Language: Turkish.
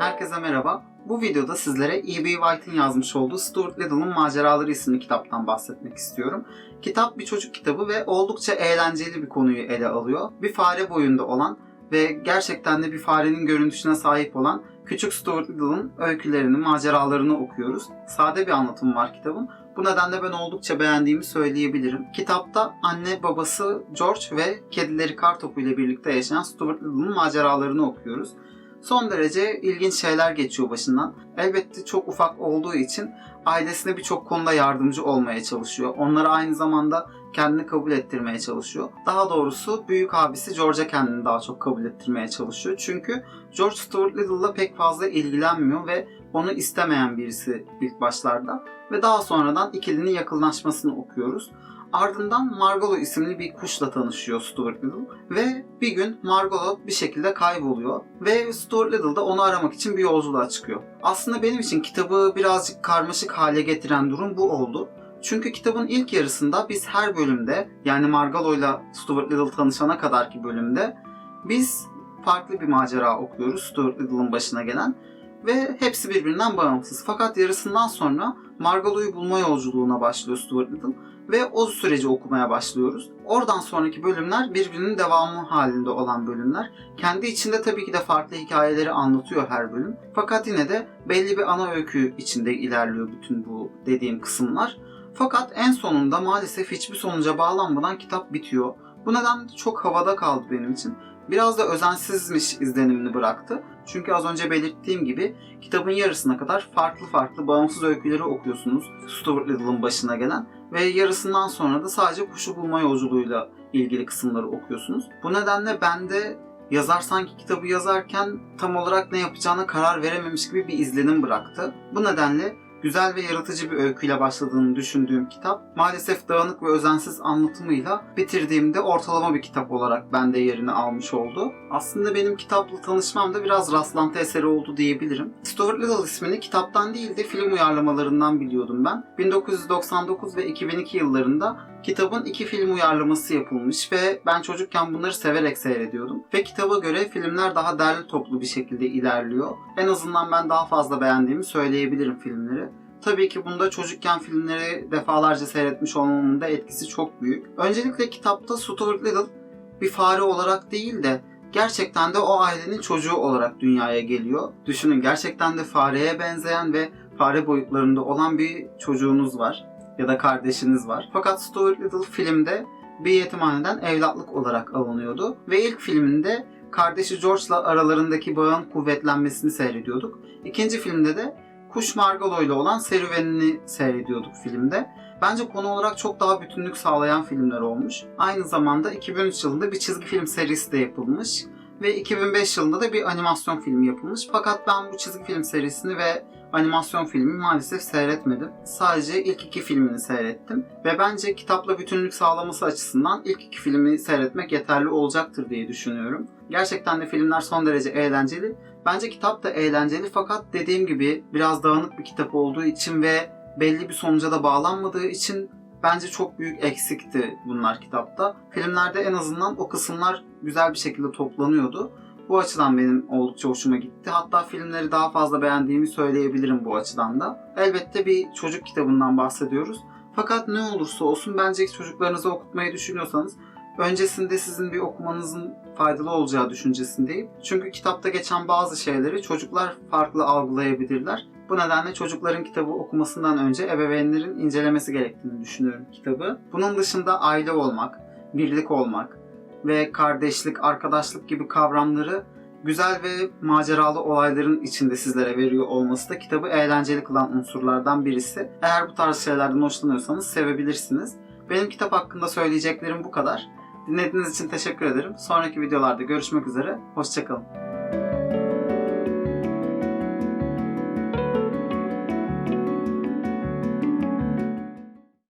Herkese merhaba. Bu videoda sizlere E.B. White'ın yazmış olduğu Stuart Little'ın Maceraları isimli kitaptan bahsetmek istiyorum. Kitap bir çocuk kitabı ve oldukça eğlenceli bir konuyu ele alıyor. Bir fare boyunda olan ve gerçekten de bir farenin görüntüsüne sahip olan küçük Stuart Little'ın öykülerini, maceralarını okuyoruz. Sade bir anlatım var kitabın. Bu nedenle ben oldukça beğendiğimi söyleyebilirim. Kitapta anne, babası George ve kedileri Kartopu ile birlikte yaşayan Stuart Little'ın maceralarını okuyoruz. Son derece ilginç şeyler geçiyor başından. Elbette çok ufak olduğu için ailesine birçok konuda yardımcı olmaya çalışıyor. Onlara aynı zamanda kendini kabul ettirmeye çalışıyor. Daha doğrusu büyük abisi George'a kendini daha çok kabul ettirmeye çalışıyor. Çünkü George Stuart Little'la pek fazla ilgilenmiyor ve onu istemeyen birisi ilk başlarda. Ve daha sonradan ikilinin yakınlaşmasını okuyoruz. Ardından Margolo isimli bir kuşla tanışıyor Stuart Little ve bir gün Margolo bir şekilde kayboluyor ve Stuart Little da onu aramak için bir yolculuğa çıkıyor. Aslında benim için kitabı birazcık karmaşık hale getiren durum bu oldu. Çünkü kitabın ilk yarısında biz her bölümde yani Margalo ile Stuart Little tanışana kadarki bölümde biz farklı bir macera okuyoruz Stuart Little'ın başına gelen ve hepsi birbirinden bağımsız. Fakat yarısından sonra Margalo'yu bulma yolculuğuna başlıyor Stuart Little ve o süreci okumaya başlıyoruz. Oradan sonraki bölümler birbirinin devamı halinde olan bölümler. Kendi içinde tabii ki de farklı hikayeleri anlatıyor her bölüm. Fakat yine de belli bir ana öykü içinde ilerliyor bütün bu dediğim kısımlar. Fakat en sonunda maalesef hiçbir sonuca bağlanmadan kitap bitiyor. Bu nedenle çok havada kaldı benim için. Biraz da özensizmiş izlenimini bıraktı. Çünkü az önce belirttiğim gibi kitabın yarısına kadar farklı farklı bağımsız öyküleri okuyorsunuz. Stuart Little'ın başına gelen ve yarısından sonra da sadece kuşu bulma yolculuğuyla ilgili kısımları okuyorsunuz. Bu nedenle ben de yazar sanki kitabı yazarken tam olarak ne yapacağına karar verememiş gibi bir izlenim bıraktı. Bu nedenle güzel ve yaratıcı bir öyküyle başladığını düşündüğüm kitap maalesef dağınık ve özensiz anlatımıyla bitirdiğimde ortalama bir kitap olarak bende yerini almış oldu. Aslında benim kitapla tanışmam da biraz rastlantı eseri oldu diyebilirim. Stuart Little ismini kitaptan değil de film uyarlamalarından biliyordum ben. 1999 ve 2002 yıllarında kitabın iki film uyarlaması yapılmış ve ben çocukken bunları severek seyrediyordum. Ve kitaba göre filmler daha derli toplu bir şekilde ilerliyor. En azından ben daha fazla beğendiğimi söyleyebilirim filmleri. Tabii ki bunda çocukken filmleri defalarca seyretmiş olmamın da etkisi çok büyük. Öncelikle kitapta Stuart Little bir fare olarak değil de gerçekten de o ailenin çocuğu olarak dünyaya geliyor. Düşünün gerçekten de fareye benzeyen ve fare boyutlarında olan bir çocuğunuz var ya da kardeşiniz var. Fakat Stuart Little filmde bir yetimhaneden evlatlık olarak alınıyordu ve ilk filminde kardeşi George'la aralarındaki bağın kuvvetlenmesini seyrediyorduk. İkinci filmde de Kuş Margalo ile olan serüvenini seyrediyorduk filmde. Bence konu olarak çok daha bütünlük sağlayan filmler olmuş. Aynı zamanda 2003 yılında bir çizgi film serisi de yapılmış ve 2005 yılında da bir animasyon filmi yapılmış. Fakat ben bu çizgi film serisini ve animasyon filmi maalesef seyretmedim. Sadece ilk iki filmini seyrettim. Ve bence kitapla bütünlük sağlaması açısından ilk iki filmi seyretmek yeterli olacaktır diye düşünüyorum. Gerçekten de filmler son derece eğlenceli. Bence kitap da eğlenceli fakat dediğim gibi biraz dağınık bir kitap olduğu için ve belli bir sonuca da bağlanmadığı için bence çok büyük eksikti bunlar kitapta. Filmlerde en azından o kısımlar güzel bir şekilde toplanıyordu. Bu açıdan benim oldukça hoşuma gitti. Hatta filmleri daha fazla beğendiğimi söyleyebilirim bu açıdan da. Elbette bir çocuk kitabından bahsediyoruz. Fakat ne olursa olsun bence çocuklarınızı okutmayı düşünüyorsanız öncesinde sizin bir okumanızın faydalı olacağı düşüncesindeyim. Çünkü kitapta geçen bazı şeyleri çocuklar farklı algılayabilirler. Bu nedenle çocukların kitabı okumasından önce ebeveynlerin incelemesi gerektiğini düşünüyorum kitabı. Bunun dışında aile olmak, birlik olmak ve kardeşlik, arkadaşlık gibi kavramları güzel ve maceralı olayların içinde sizlere veriyor olması da kitabı eğlenceli kılan unsurlardan birisi. Eğer bu tarz şeylerden hoşlanıyorsanız sevebilirsiniz. Benim kitap hakkında söyleyeceklerim bu kadar. Dinlediğiniz için teşekkür ederim. Sonraki videolarda görüşmek üzere. Hoşçakalın.